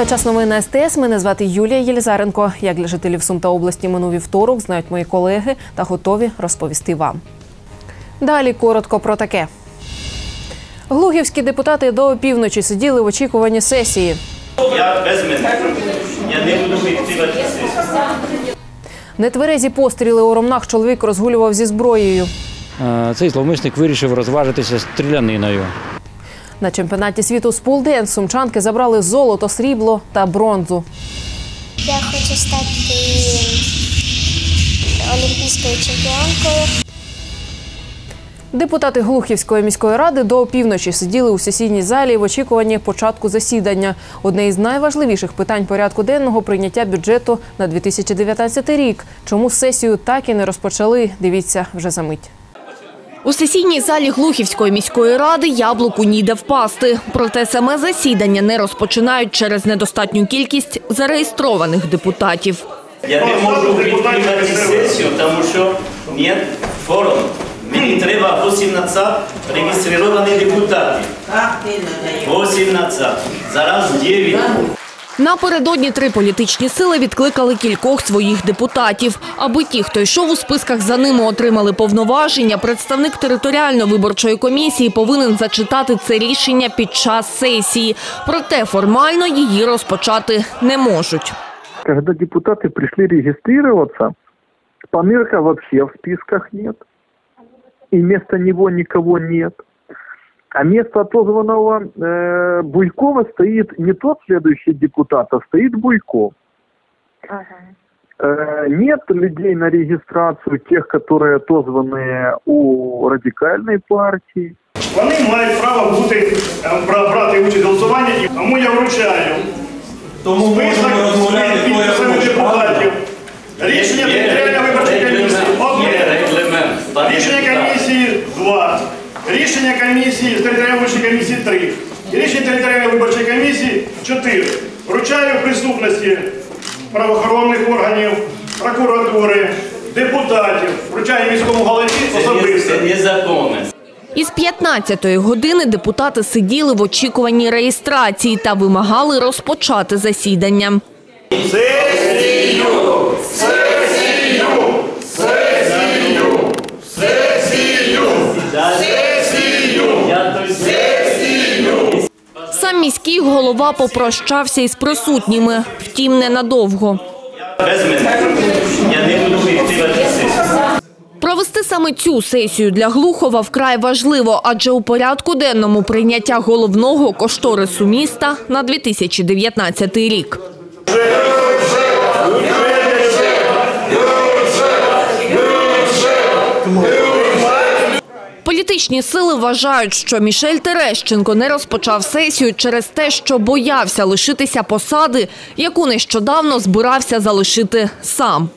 Вітаю час новини СТС. Мене звати Юлія Єлізаренко. Як для жителів Сум та області минув вівторок, знають мої колеги та готові розповісти вам. Далі коротко про таке. Глухівські депутати до опівночі сиділи в очікуванні сесії. Я без мене. Я не буду відкривати сесію. Нетверезі постріли у Ромнах чоловік розгулював зі зброєю. Е, Цей зловмисник вирішив розважитися стріляниною. На чемпіонаті світу з пулден сумчанки забрали золото, срібло та бронзу. Я хочу стати олімпійською чемпіонкою. Депутати Глухівської міської ради до опівночі сиділи у сесійній залі в очікуванні початку засідання. Одне із найважливіших питань порядку денного прийняття бюджету на 2019 рік. Чому сесію так і не розпочали? Дивіться вже за мить. У сесійній залі Глухівської міської ради яблуку ніде впасти. Проте саме засідання не розпочинають через недостатню кількість зареєстрованих депутатів. Я не можу відкривати сесію, тому що нет форум. Мені треба 18 реєстрованих депутатів. 18. Зараз 9. Напередодні три політичні сили відкликали кількох своїх депутатів. Аби ті, хто йшов у списках за ними, отримали повноваження, представник територіально-виборчої комісії повинен зачитати це рішення під час сесії. Проте формально її розпочати не можуть. Когда депутаты пришли регистрироваться, Панырка вообще в списках нет. И вместо него никого нет. А вместо отозванного э, Буйкова стоит не тот следующий депутат, а стоит Буйков. Э, нет людей на регистрацию тех, которые отозваны у радикальной партии. Вони мають право бути е, бра- брати участь в голосуванні, і тому я вручаю. Тому Список з підписами депутатів. Рішення територіальної виборчої комісії Є одне. регламент. Рішення комісії два. Рішення комісії з територіальної виборчої комісії три. Рішення територіальної виборчої комісії чотири. Вручаю в присутності правоохоронних органів, прокуратури, депутатів. Вручаю міському голові особисто. Це незаконно. Із 15-ї години депутати сиділи в очікуванні реєстрації та вимагали розпочати засідання. Я міський голова попрощався із присутніми, втім ненадовго. без мене. Я не буду. Провести саме цю сесію для Глухова вкрай важливо, адже у порядку денному прийняття головного кошторису міста на 2019 рік. Політичні сили вважають, що Мішель Терещенко не розпочав сесію через те, що боявся лишитися посади, яку нещодавно збирався залишити сам.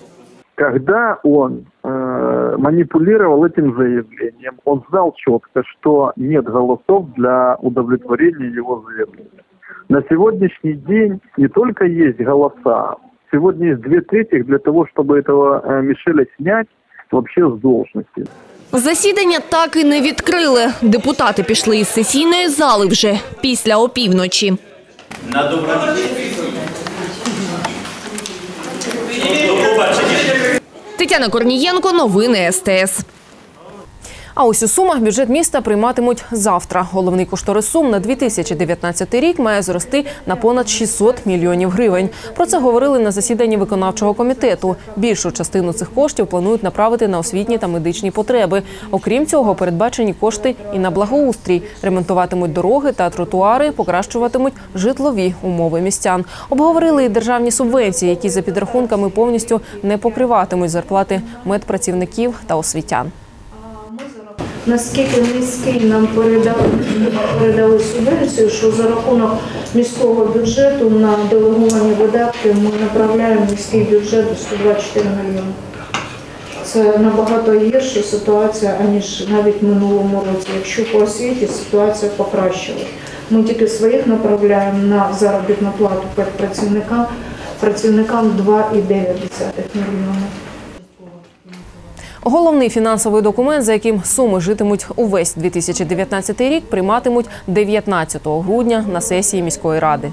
Когда он э, манипулировал этим заявлением, он знал четко, что нет голосов для удовлетворения его заявления. На сегодняшний день не только есть голоса, сегодня есть две трети для того, чтобы этого э, Мишеля снять вообще с должности. Засідання так і не відкрили. Депутати пішли із сесійної зали вже після опівночі. На добраніч. Тетяна Корнієнко, новини СТС. А ось у Сумах бюджет міста прийматимуть завтра. Головний кошторис Сум на 2019 рік має зрости на понад 600 мільйонів гривень. Про це говорили на засіданні виконавчого комітету. Більшу частину цих коштів планують направити на освітні та медичні потреби. Окрім цього, передбачені кошти і на благоустрій. Ремонтуватимуть дороги та тротуари, покращуватимуть житлові умови містян. Обговорили і державні субвенції, які за підрахунками повністю не покриватимуть зарплати медпрацівників та освітян. Наскільки низький нам передали, субвенцію, що за рахунок міського бюджету на делеговані видатки ми направляємо міський бюджет до 124 мільйони. Це набагато гірша ситуація, аніж навіть минулому році. Якщо по освіті ситуація покращилась. Ми тільки своїх направляємо на заробітну плату працівникам, працівникам 2,9 мільйона. Головний фінансовий документ, за яким суми житимуть увесь 2019 рік, прийматимуть 19 грудня на сесії міської ради.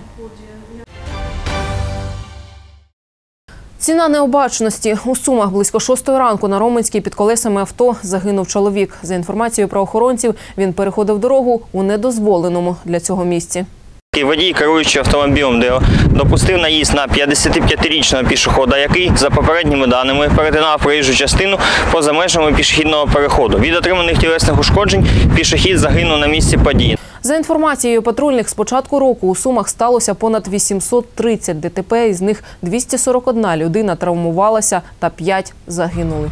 Ціна необачності у сумах близько шостої ранку на Роменській під колесами авто загинув чоловік. За інформацією правоохоронців, він переходив дорогу у недозволеному для цього місці. Водій, керуючи автомобілем, де допустив наїзд на 55-річного пішохода, який, за попередніми даними, перетинав проїжджу частину поза межами пішохідного переходу. Від отриманих тілесних ушкоджень пішохід загинув на місці події. За інформацією патрульних, з початку року у Сумах сталося понад 830 ДТП, із них 241 людина травмувалася та 5 загинули.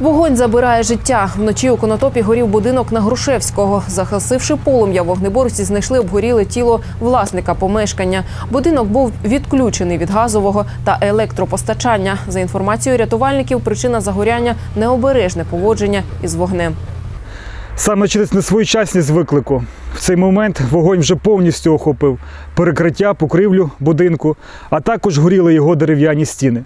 Вогонь забирає життя. Вночі у Конотопі горів будинок на Грушевського. Загасивши полум'я, вогнеборці знайшли обгоріле тіло власника помешкання. Будинок був відключений від газового та електропостачання. За інформацією рятувальників, причина загоряння необережне поводження із вогнем. Саме через несвоєчасність виклику в цей момент вогонь вже повністю охопив перекриття, покрівлю будинку, а також горіли його дерев'яні стіни.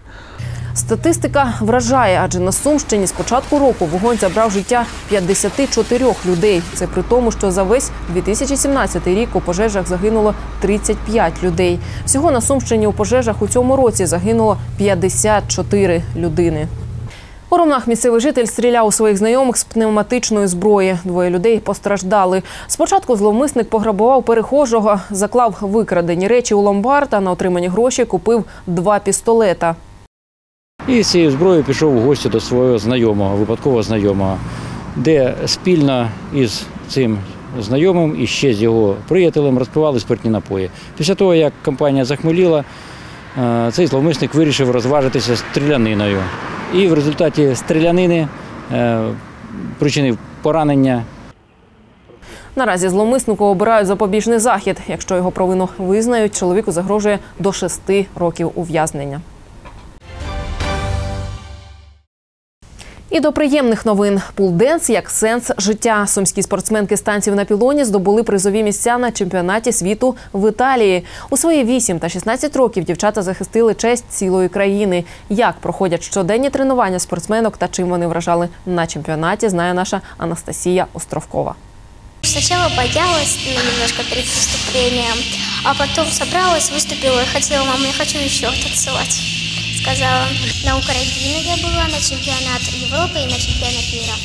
Статистика вражає, адже на Сумщині з початку року вогонь забрав життя 54 людей. Це при тому, що за весь 2017 рік у пожежах загинуло 35 людей. Всього на Сумщині у пожежах у цьому році загинуло 54 людини. У Ромнах місцевий житель стріляв у своїх знайомих з пневматичної зброї. Двоє людей постраждали. Спочатку зловмисник пограбував перехожого, заклав викрадені речі у ломбард, а на отримані гроші купив два пістолета. І з цією зброєю пішов у гості до свого знайомого, випадкового знайомого, де спільно із цим знайомим і ще з його приятелем розпивали спиртні напої. Після того, як компанія захмеліла, е, цей зловмисник вирішив розважитися стріляниною. І в результаті стрілянини е, причинив поранення Наразі зловмиснику обирають запобіжний захід. Якщо його провину визнають, чоловіку загрожує до шести років ув'язнення. І до приємних новин. Пулденс як сенс життя. Сумські спортсменки станців на пілоні здобули призові місця на чемпіонаті світу в Італії. У свої 8 та 16 років дівчата захистили честь цілої країни. Як проходять щоденні тренування спортсменок та чим вони вражали на чемпіонаті, знає наша Анастасія Островкова. Сначала боялась ну, немножко перед выступлением, а потом собралась, выступила и хотела, мама, я хочу еще танцевать Сказала. На Украине я была на чемпионат Европы и на чемпионат мира.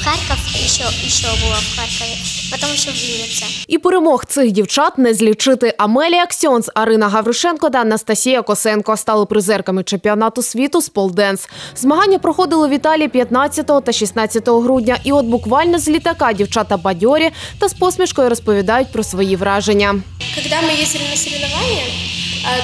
В Харьков еще, еще была в Харькове, потом еще в Виннице. І перемог цих дівчат не злічити. Амелія Ксьонц, Арина Гавришенко та Анастасія Косенко стали призерками чемпіонату світу з полденс. Змагання проходили в Італії 15 та 16 грудня. І от буквально з літака дівчата бадьорі та з посмішкою розповідають про свої враження. Когда мы ездили на соревнования, а,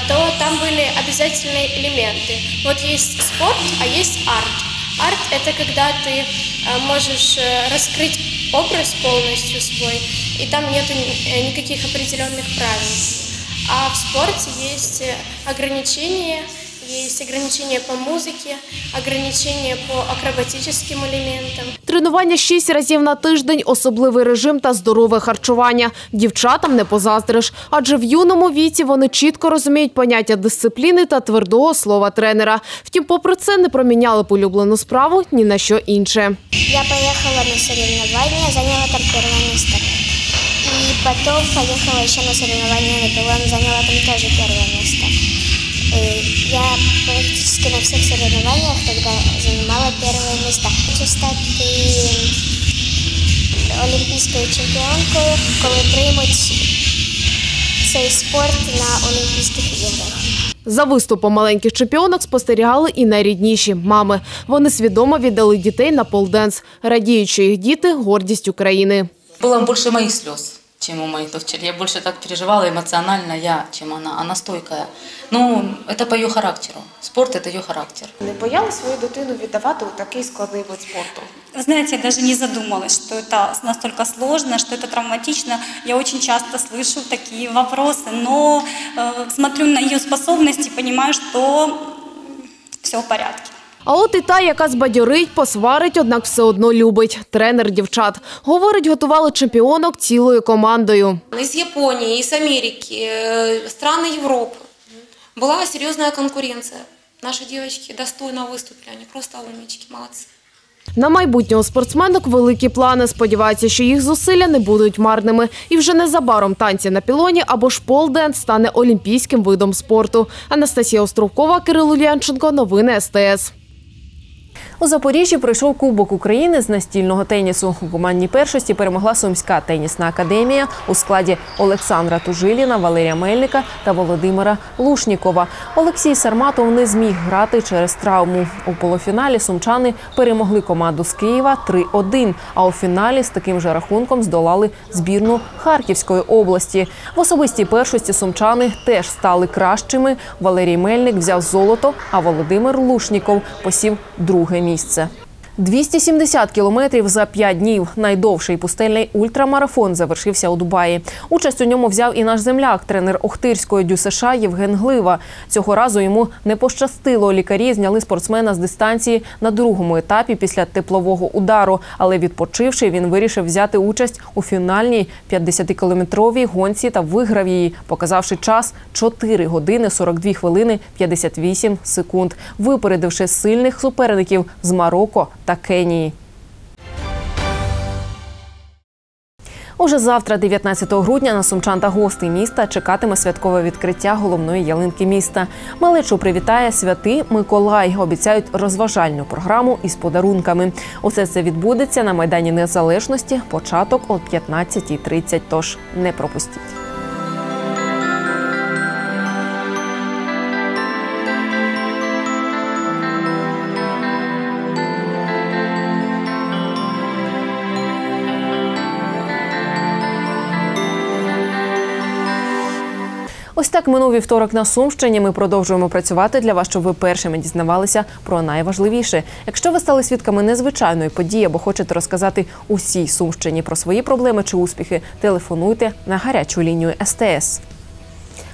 то там были обязательные элементы. Вот есть спорт, а есть арт. Арт – это когда ты а, можешь э, раскрыть образ полностью свой, и там нет никаких определенных правил. А в спорте есть э, ограничения, есть ограничения по музыке, ограничения по акробатическим элементам. Тренування шість разів на тиждень, особливий режим та здорове харчування. Дівчатам не позаздриш, адже в юному віці вони чітко розуміють поняття дисципліни та твердого слова тренера. Втім, попри це, не проміняли б улюблену справу ні на що інше. Я поехала на соревнования, заняла там первое место. И потом поехала еще на соревнования на пилон, заняла там тоже первое место. Э, Я практически на всех соревнованиях тогда занимала первое место. Хочу стати олімпійською чемпіонкою, коли приймуть цей спорт на Олімпійських іграх. За виступом маленьких чемпіонок спостерігали і найрідніші мами. Вони свідомо віддали дітей на полденс, радіють, що їх діти гордість України. Было больше моих слез, чем у моих дочери. Я больше так переживала эмоционально я, чем она. Она стойкая. Ну, это по ее характеру. Спорт – это ее характер. Не боялась свою дитину віддавати у такий складний вид спорту? Знаете, я даже не задумалась, что это настолько сложно, что это травматично. Я очень часто слышу такие вопросы, но э, смотрю на ее способности, понимаю, что все в порядке. А от і та, яка збадьорить, посварить, однак все одно любить. Тренер дівчат. Говорить, готували чемпіонок цілою командою. Из Японии, из Америки, э, страны Европы. Была серьезная конкуренция. Наши девочки достойно выступили, они просто умнички, молодцы. На майбутнє у спортсменок великі плани. Сподіваються, що їх зусилля не будуть марними. І вже незабаром танці на пілоні або ж полденс стане олімпійським видом спорту. Анастасія Островкова, Кирило Лянченко. Новини СТС. У Запоріжжі пройшов Кубок України з настільного тенісу. У командній першості перемогла Сумська тенісна академія у складі Олександра Тужиліна, Валерія Мельника та Володимира Лушнікова. Олексій Сарматов не зміг грати через травму. У полуфіналі сумчани перемогли команду з Києва 3-1, а у фіналі з таким же рахунком здолали збірну Харківської області. В особистій першості сумчани теж стали кращими. Валерій Мельник взяв золото, а Володимир Лушніков посів друге місце. miejsce. 270 кілометрів за 5 днів. Найдовший пустельний ультрамарафон завершився у Дубаї. Участь у ньому взяв і наш земляк, тренер Охтирської дю США Євген Глива. Цього разу йому не пощастило. Лікарі зняли спортсмена з дистанції на другому етапі після теплового удару. Але відпочивши, він вирішив взяти участь у фінальній 50-кілометровій гонці та виграв її, показавши час 4 години 42 хвилини 58 секунд, випередивши сильних суперників з Марокко та Кенії. Уже завтра, 19 грудня, на сумчан та гостей міста чекатиме святкове відкриття головної ялинки міста. Малечу привітає святий Миколай. Обіцяють розважальну програму із подарунками. Усе це відбудеться на майдані Незалежності. Початок о 15.30, Тож не пропустіть. Так минув вівторок на Сумщині. Ми продовжуємо працювати для вас, щоб ви першими дізнавалися про найважливіше. Якщо ви стали свідками незвичайної події або хочете розказати усій Сумщині про свої проблеми чи успіхи, телефонуйте на гарячу лінію СТС.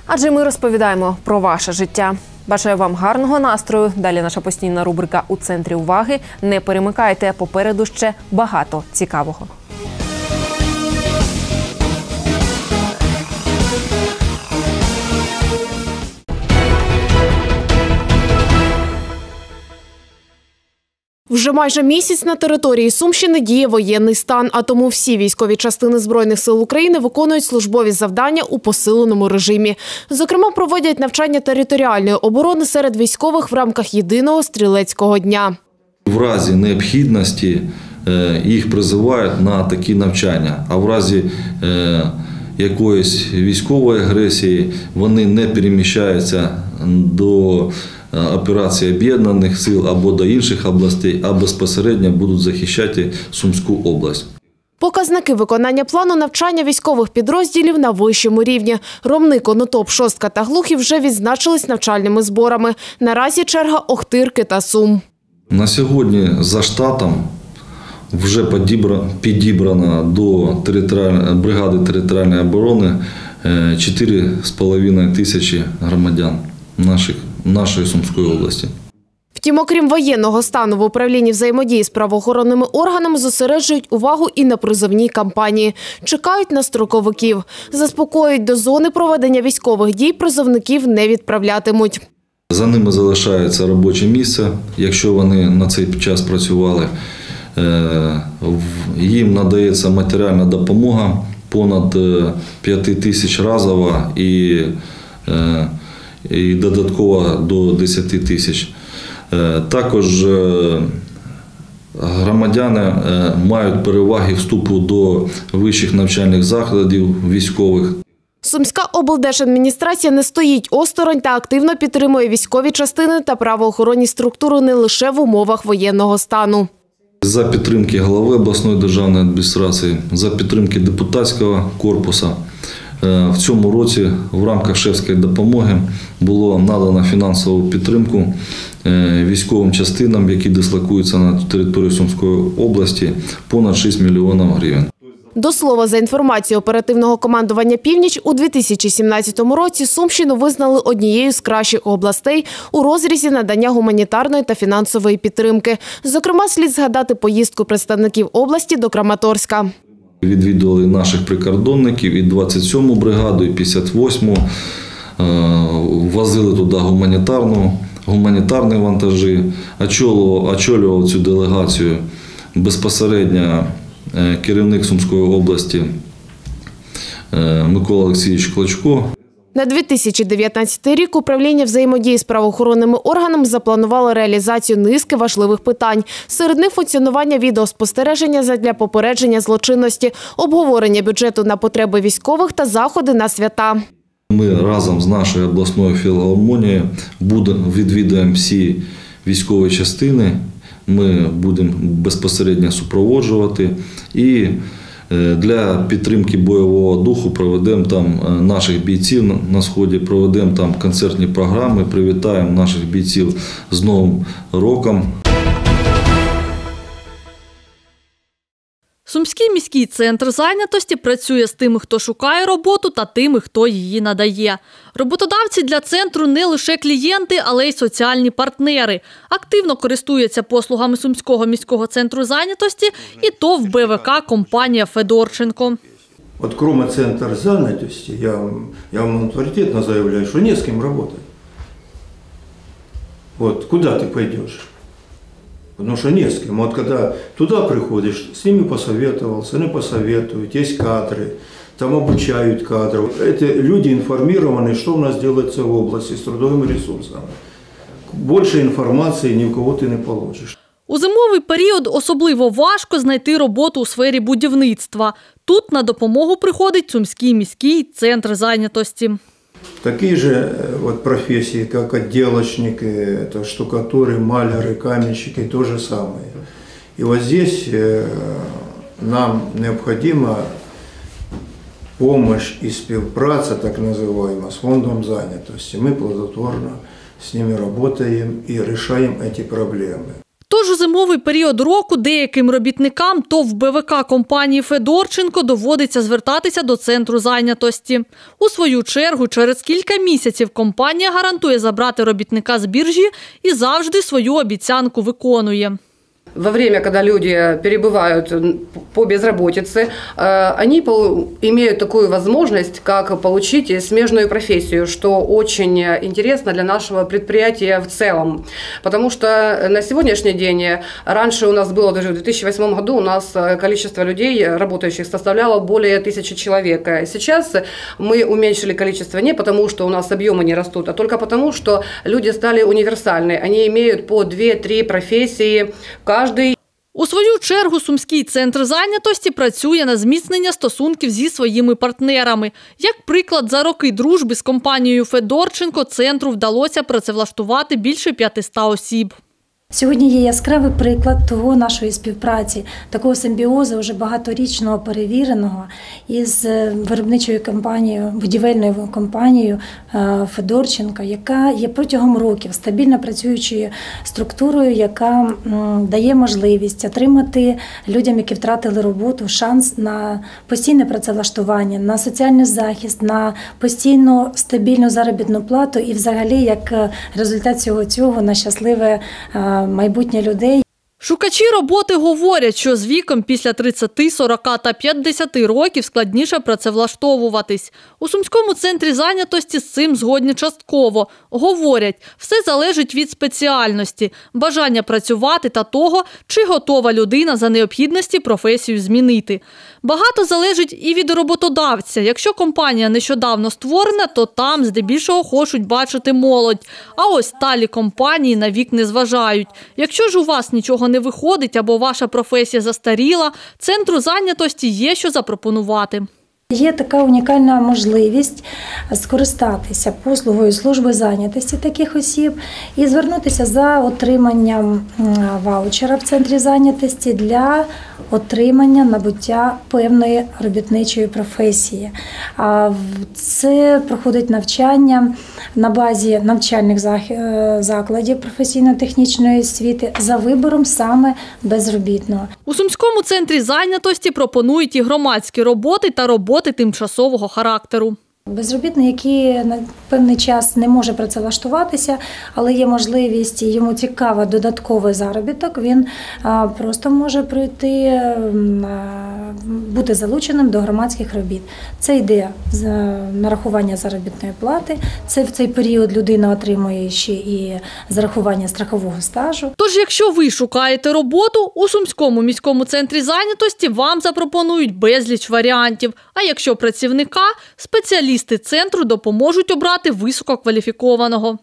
Адже ми розповідаємо про ваше життя. Бажаю вам гарного настрою. Далі наша постійна рубрика у центрі уваги. Не перемикайте попереду ще багато цікавого. Вже майже місяць на території Сумщини діє воєнний стан, а тому всі військові частини збройних сил України виконують службові завдання у посиленому режимі. Зокрема, проводять навчання територіальної оборони серед військових в рамках єдиного стрілецького дня. В разі необхідності е, їх призивають на такі навчання, а в разі е, якоїсь військової агресії вони не переміщаються до операції об'єднаних сил або до інших областей, а безпосередньо будуть захищати Сумську область. Показники виконання плану навчання військових підрозділів на вищому рівні. Ромни, Конотоп, Шостка та Глухів вже відзначились навчальними зборами. Наразі черга Охтирки та Сум. На сьогодні за штатом вже підібра- підібрано до бригади територіальної оборони е, 4,5 тисячі громадян наших, нашої Сумської області. Втім, окрім воєнного стану в управлінні взаємодії з правоохоронними органами зосереджують увагу і на призовній кампанії. Чекають на строковиків. Заспокоюють до зони проведення військових дій призовників не відправлятимуть. За ними залишається робоче місце, якщо вони на цей час працювали. Е, Їм надається матеріальна допомога понад 5 тисяч разова і, е, і додаткова до 10 тисяч. Е, Також е, громадяни е, мають переваги вступу до вищих навчальних закладів військових. Сумська облдержадміністрація не стоїть осторонь та активно підтримує військові частини та правоохоронні структури не лише в умовах воєнного стану. За підтримки голови обласної державної адміністрації, за підтримки депутатського корпусу. Е, В цьому році в рамках шефської допомоги було надано фінансову підтримку е, військовим частинам, які дислокуються на території Сумської області, понад 6 мільйонів гривень. До слова, за інформацією оперативного командування «Північ», у 2017 році Сумщину визнали однією з кращих областей у розрізі надання гуманітарної та фінансової підтримки. Зокрема, слід згадати поїздку представників області до Краматорська. Відвідували наших прикордонників і 27-му бригаду, і 58-му. Е, Возили туди гуманітарну гуманітарні вантажі. Очолював, очолював цю делегацію безпосередньо е, керівник Сумської області е, Микола Олексійович Клочко. На 2019 рік управління взаємодії з правоохоронними органами запланувало реалізацію низки важливих питань. Серед них функціонування відеоспостереження задля попередження злочинності, обговорення бюджету на потреби військових та заходи на свята. Ми разом з нашою обласною філармонією відвідуємо всі військові частини. Ми будемо безпосередньо супроводжувати і для підтримки бойового духу проведемо там е, наших бійців на сході, проведемо там концертні програми, привітаємо наших бійців з Новим роком. Сумський міський центр зайнятості працює з тими, хто шукає роботу, та тими, хто її надає. Роботодавці для центру не лише клієнти, але й соціальні партнери. Активно користуються послугами Сумського міського центру зайнятості і ТОВ БВК компанія Федорченко. Вот кроме центра занятости, я, я вам авторитетно заявляю, что не с кем работать. Вот куда ты пойдешь? Потому что не с кем. Вот когда туда приходишь, с ними посоветовался, не посоветуют, есть кадры, там обучают кадров. Эти люди информированы, что у нас делается в области с трудовыми ресурсами. Больше информации ни у кого ты не получишь. У зимовий період особливо важко знайти роботу у сфері будівництва. Тут на допомогу приходить Сумський міський центр зайнятості. Такие же э, вот профессии, как отделочники, это штукатуры, маляры, каменщики, то же самое. И вот здесь э, нам необходима помощь и співпраця, так называемая, с фондом занятости. Мы плодотворно с ними работаем и решаем эти проблемы. Тож у зимовий період року деяким робітникам ТОВ БВК компанії Федорченко доводиться звертатися до центру зайнятості. У свою чергу, через кілька місяців компанія гарантує забрати робітника з біржі і завжди свою обіцянку виконує. Во время, когда люди перебывают по безработице, э, они имеют такую возможность, как получить смежную профессию, что очень интересно для нашего предприятия в целом. Потому что на сегодняшний день, э, раньше у нас было, даже в 2008 году, у нас э, количество людей, работающих, составляло более тысячи человек. Э, Сейчас мы уменьшили количество не потому, что у нас объемы не растут, а только потому, что люди стали универсальны. Они имеют по 2-3 профессии каждый. У свою чергу Сумський центр зайнятості працює на зміцнення стосунків зі своїми партнерами. Як приклад, за роки дружби з компанією Федорченко центру вдалося працевлаштувати більше 500 осіб. Сьогодні є яскравий приклад того нашої співпраці, такого симбіозу вже багаторічного перевіреного із е, виробничою компанією, будівельною компанією е, Федорченка, яка є протягом років стабільно працюючою структурою, яка дає можливість отримати людям, які втратили роботу, шанс на постійне працевлаштування, на соціальний захист, на постійну стабільну заробітну плату і, взагалі, як е, результат всього цього на щасливе майбутнє людей. Шукачі роботи говорять, що з віком після 30, 40 та 50 років складніше працевлаштовуватись. У Сумському центрі зайнятості з цим згодні частково. Говорять, все залежить від спеціальності, бажання працювати та того, чи готова людина за необхідності професію змінити. Багато залежить і від роботодавця. Якщо компанія нещодавно створена, то там здебільшого хочуть бачити молодь. А ось сталі компанії на вік не зважають. Якщо ж у вас нічого не виходить або ваша професія застаріла, центру зайнятості є що запропонувати. Є така унікальна можливість скористатися послугою служби зайнятості таких осіб і звернутися за отриманням ваучера в центрі зайнятості для отримання набуття певної робітничої професії. Це проходить навчання на базі навчальних е, закладів професійно-технічної освіти за вибором саме безробітного. У Сумському центрі зайнятості пропонують і громадські роботи та роботи тимчасового характеру. Безробітний, який на певний час не може працевлаштуватися, але є можливість йому цікава додатковий заробіток. Він просто може прийти бути залученим до громадських робіт. Це йде з нарахування заробітної плати. Це в цей період людина отримує ще і зарахування страхового стажу. Тож, якщо ви шукаєте роботу, у Сумському міському центрі зайнятості вам запропонують безліч варіантів. А якщо працівника, спеціалісти центру допоможуть обрати висококваліфікованого.